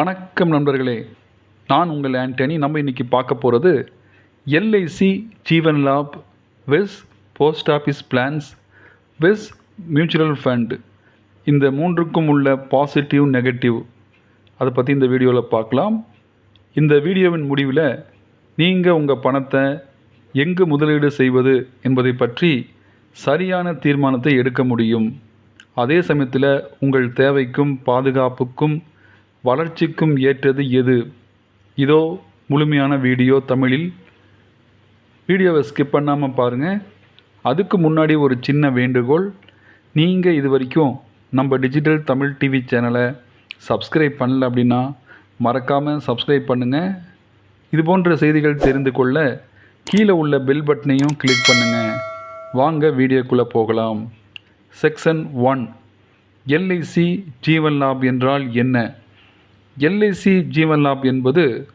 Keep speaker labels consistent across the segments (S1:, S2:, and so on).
S1: வணக்கம் நண்பர்களே. நான் உங்கள் ஆண்டனி. நம்ம இன்றைக்கி பார்க்க போகிறது LIC Jeevan Labh vs post office plans vs mutual fund. இந்த மூன்றுக்கும் உள்ள பாசிட்டிவ் நெகட்டிவ். அதை பற்றி இந்த வீடியோவில் பார்க்கலாம். இந்த வீடியோவின் முடிவில் நீங்கள் உங்கள் பணத்தை எங்கு முதலீடு செய்வது என்பதை பற்றி சரியான தீர்மானத்தை எடுக்க முடியும். அதே சமயத்தில் உங்கள் தேவைக்கும் பாதுகாப்புக்கும் வளர்ச்சிக்கும் ஏற்றது எது? இதோ முழுமையான வீடியோ தமிழில். வீடியோவை ஸ்கிப் பண்ணாமல் பாருங்கள் அதுக்கு முன்னாடி ஒரு சின்ன வேண்டுகோள். நீங்கள் இது வரைக்கும் நம்ம டிஜிட்டல் தமிழ் டிவி சேனலை சப்ஸ்கிரைப் பண்ணல அப்படின்னா மறக்காமல் சப்ஸ்கிரைப் பண்ணுங்கள் இது போன்ற செய்திகள் தெரிந்து கொள்ள கீழே உள்ள பெல் பட்டனையும் கிளிக் பண்ணுங்கள் வாங்க வீடியோக்குள்ளே போகலாம். Section one LIC Jeevan Labh என்றால் என்ன? எல்ஐசி ஜீவன் லாப் என்பது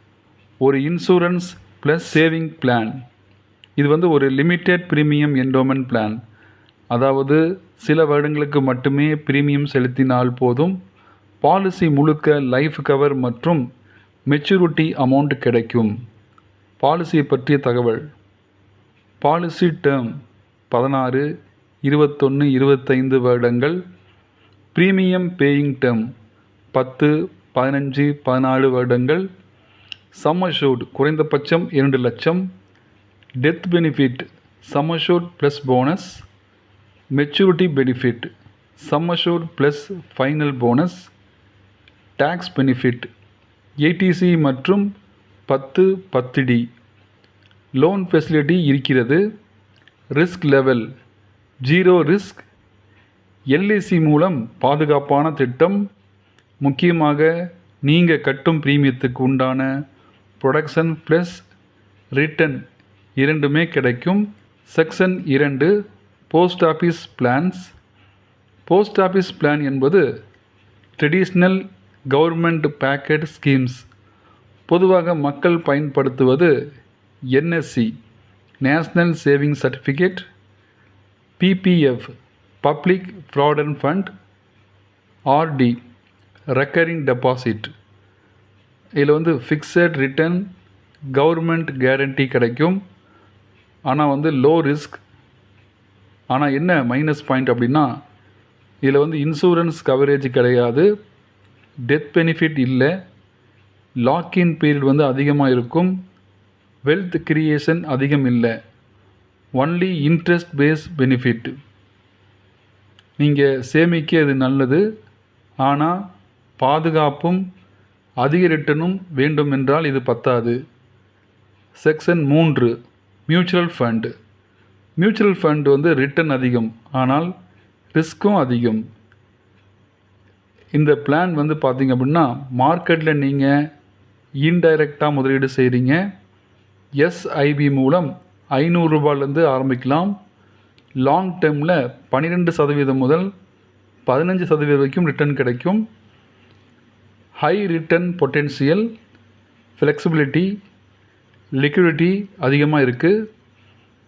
S1: ஒரு இன்சூரன்ஸ் ப்ளஸ் சேவிங் பிளான். இது வந்து ஒரு லிமிட்டெட் ப்ரீமியம் என்டோமெண்ட் பிளான். அதாவது சில வருடங்களுக்கு மட்டுமே ப்ரீமியம் செலுத்தினால் போதும் பாலிசி முழுக்க லைஃப் கவர் மற்றும் மெச்சூரிட்டி அமௌண்ட் கிடைக்கும். பாலிசியை பற்றிய தகவல். பாலிசி டேர்ம் பதினாறு இருபத்தொன்று இருபத்தைந்து வருடங்கள். ப்ரீமியம் பேயிங் டேர்ம் பத்து பதினஞ்சு பதினாலு வருடங்கள். சம்மர்ஷூட் குறைந்தபட்சம் இரண்டு லட்சம். Death benefit sum assured plus bonus maturity benefit sum assured plus final bonus tax benefit ADC மற்றும் பத்து பத்து டி லோன் ஃபெசிலிட்டி இருக்கிறது. Risk level zero risk LIC மூலம் பாதுகாப்பான திட்டம். முக்கியமாக நீங்கள் கட்டும் பிரீமியத்துக்கு உண்டான ப்ரொடக்ஷன் ப்ளஸ் ரிட்டர்ன் இரண்டுமே கிடைக்கும். செக்ஷன் இரண்டு post office plans post office plan என்பது ட்ரெடிஷ்னல் கவர்மெண்ட் பேக்கெட் ஸ்கீம்ஸ் பொதுவாக மக்கள் பயன்படுத்துவது NSC national saving certificate PPF public provident fund RD recurring deposit இதில் வந்து ஃபிக்ஸட் ரிட்டர்ன் கவர்மெண்ட் கேரண்டி கிடைக்கும். ஆனால் வந்து லோ ரிஸ்க் ஆனால் என்ன மைனஸ் பாயிண்ட் அப்படின்னா இதில் வந்து இன்சூரன்ஸ் கவரேஜ் கிடையாது. டெத் பெனிஃபிட் இல்லை. லாக்இன் பீரியட் வந்து அதிகமாக இருக்கும். வெல்த் கிரியேஷன் அதிகம் இல்லை. ஒன்லி இன்ட்ரெஸ்ட் பேஸ் பெனிஃபிட் நீங்கள் சேமிக்க இது நல்லது. ஆனால் பாதுகாப்பும் அதிக ரிட்டனும் வேண்டும் என்றால் இது பத்தாது. செக்ஷன் மூன்று மியூச்சுவல் ஃபண்டு. மியூச்சுவல் ஃபண்ட் வந்து ரிட்டர்ன் அதிகம் ஆனால் ரிஸ்க்கும் அதிகம். இந்த பிளான் வந்து பார்த்திங்க அப்படின்னா மார்க்கெட்டில் நீங்கள் இன்டைரக்டாக முதலீடு செய்கிறீங்க எஸ்ஐபி மூலம் ஐநூறுரூபாலேருந்து ஆரம்பிக்கலாம். லாங் டேர்மில் பன்னிரெண்டு சதவீதம் முதல் பதினஞ்சு சதவீதம் வரைக்கும் ரிட்டர்ன் கிடைக்கும். High return potential flexibility liquidity அதிகமாக இருக்குது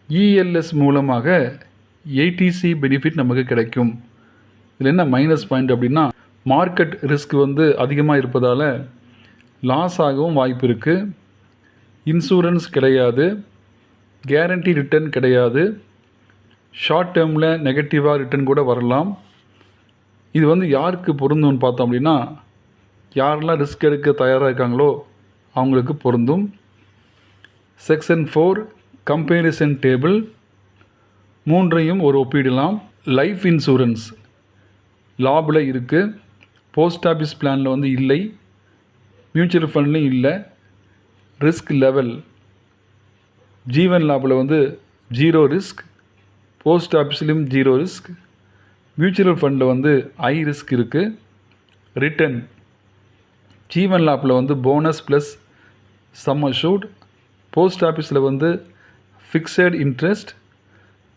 S1: இஎல்எஸ் மூலமாக ஏடிசி பெனிஃபிட் நமக்கு கிடைக்கும். இதில் என்ன மைனஸ் பாயிண்ட் அப்படின்னா மார்க்கெட் ரிஸ்க் வந்து அதிகமாக இருப்பதால் லாஸ் ஆகவும் வாய்ப்பு இருக்குது இன்சூரன்ஸ் கிடையாது. கேரண்டி ரிட்டர்ன் கிடையாது. ஷார்ட் டேர்மில் நெகட்டிவாக ரிட்டர்ன் கூட வரலாம். இது வந்து யாருக்கு பொருந்தும்னு பார்த்தோம் அப்படின்னா யாரெல்லாம் ரிஸ்க் எடுக்க தயாராக இருக்காங்களோ அவங்களுக்கு பொருந்தும். செக்ஷன் ஃபோர் கம்பேரிசன் டேபிள் மூன்றையும் ஒரு ஒப்பிடலாம். லைஃப் இன்சூரன்ஸ் லாபில் இருக்குது போஸ்ட் ஆஃபீஸ் பிளானில் வந்து இல்லை. மியூச்சுவல் ஃபண்ட்லையும் இல்லை. ரிஸ்க் லெவல் ஜீவன் லாபில் வந்து ஜீரோ ரிஸ்க் போஸ்ட் ஆஃபீஸ்லேயும் ஜீரோ ரிஸ்க் மியூச்சுவல் ஃபண்டில் வந்து ஐ ரிஸ்க் இருக்குது ரிட்டர்ன் ஜீவன் லாப்பில் வந்து bonus plus sum assured post ஆஃபீஸில் வந்து fixed interest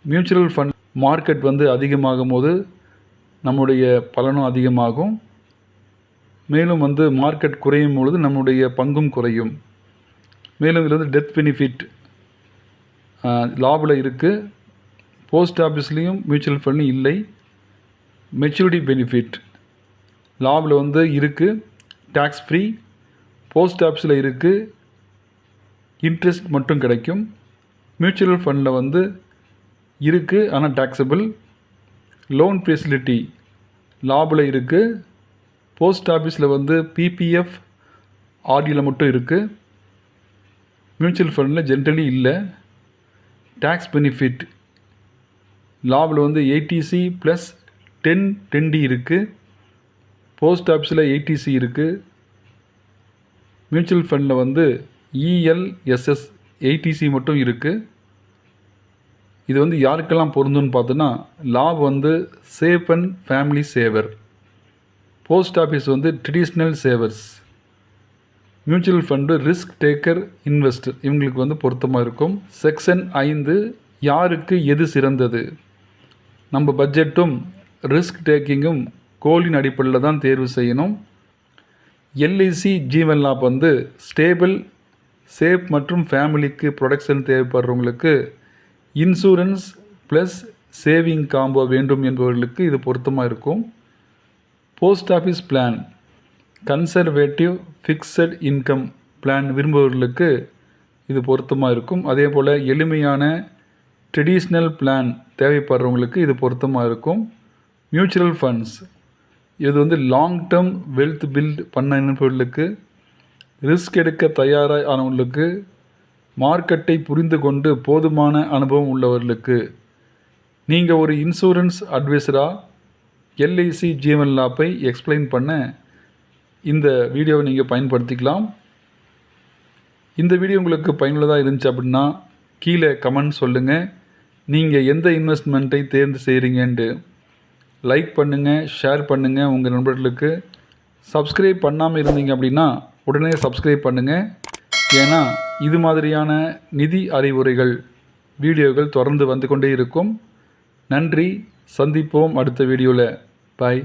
S1: mutual fund market வந்து அதிகமாகும் போது நம்முடைய பலனும் அதிகமாகும். மேலும் வந்து மார்க்கெட் குறையும் பொழுது நம்முடைய பங்கும் குறையும். மேலும் இதில் வந்து டெத் பெனிஃபிட் லாபில் இருக்குது போஸ்ட் ஆஃபீஸ்லேயும் மியூச்சுவல் ஃபண்டும் இல்லை. மெச்சூரிட்டி பெனிஃபிட் லாபில் வந்து இருக்குது டேக்ஸ் ஃப்ரீ போஸ்ட் ஆஃபீஸில் இருக்குது இன்ட்ரெஸ்ட் மட்டும் கிடைக்கும். மியூச்சுவல் ஃபண்டில் வந்து இருக்குது ஆனால் டேக்ஸபிள் லோன் ஃபெசிலிட்டி லாபில் இருக்குது போஸ்ட் ஆஃபீஸில் வந்து பிபிஎஃப் ஆர்டியில் மட்டும் இருக்குது மியூச்சுவல் ஃபண்டில் ஜென்ரலி இல்லை. டேக்ஸ் பெனிஃபிட் லாபில் வந்து ஏடிசி ப்ளஸ் டென் டென்டி இருக்குது போஸ்ட் ஆஃபீஸில் ஏடிசி இருக்குது மியூச்சுவல் ஃபண்டில் வந்து இஎல்எஸ்எஸ் ஏடிசி மட்டும் இருக்குது இது வந்து யாருக்கெல்லாம் பொருந்துன்னு பார்த்தோன்னா லாப் வந்து safe and family saver post office வந்து traditional savers mutual fund risk taker investor இவங்களுக்கு வந்து பொருத்தமாக இருக்கும். செக்ஷன் ஐந்து யாருக்கு எது சிறந்தது? நம்ம பட்ஜெட்டும் ரிஸ்க் டேக்கிங்கும் கோலின் அடிப்படையில் தான் தேர்வு செய்யணும். எல்ஐசி ஜீவன் லாப் வந்து ஸ்டேபிள் சேஃப் மற்றும் ஃபேமிலிக்கு ப்ரொடக்ஷன் தேவைப்படுறவங்களுக்கு இன்சூரன்ஸ் ப்ளஸ் சேவிங் காம்போ வேண்டும் என்பவர்களுக்கு இது பொருத்தமாக இருக்கும். Post office plan conservative fixed income plan விரும்புபவர்களுக்கு இது பொருத்தமாக இருக்கும். அதே போல் எளிமையான ட்ரெடிஷ்னல் பிளான் தேவைப்படுறவங்களுக்கு இது பொருத்தமாக இருக்கும். மியூச்சுவல் ஃபண்ட்ஸ் இது வந்து லாங் டேர்ம் வெல்த் பில்ட் பண்ண நினைப்பவர்களுக்கு ரிஸ்க் எடுக்க தயாராக ஆனவர்களுக்கு மார்க்கெட்டை புரிந்து கொண்டு போதுமான அனுபவம் உள்ளவர்களுக்கு. நீங்கள் ஒரு இன்சூரன்ஸ் அட்வைஸராக எல்ஐசி ஜீவன் லாப்பை எக்ஸ்பிளைன் பண்ண இந்த வீடியோவை நீங்கள் பயன்படுத்திக்கலாம். இந்த வீடியோ உங்களுக்கு பயனுள்ளதாக இருந்துச்சு அப்படின்னா கீழே கமெண்ட் சொல்லுங்கள் நீங்கள் எந்த இன்வெஸ்ட்மெண்ட்டை தேர்ந்து செய்கிறீங்கன்ட்டு லைக் பண்ணுங்கள் ஷேர் பண்ணுங்கள் உங்கள் நண்பர்களுக்கு சப்ஸ்கிரைப் பண்ணாமல் இருந்தீங்க அப்படின்னா உடனே சப்ஸ்கிரைப் பண்ணுங்கள் ஏன்னா இது மாதிரியான நிதி அறிவுரைகள் வீடியோக்கள் தொடர்ந்து வந்து கொண்டே இருக்கும். நன்றி. சந்திப்போம் அடுத்த வீடியோவில் பாய்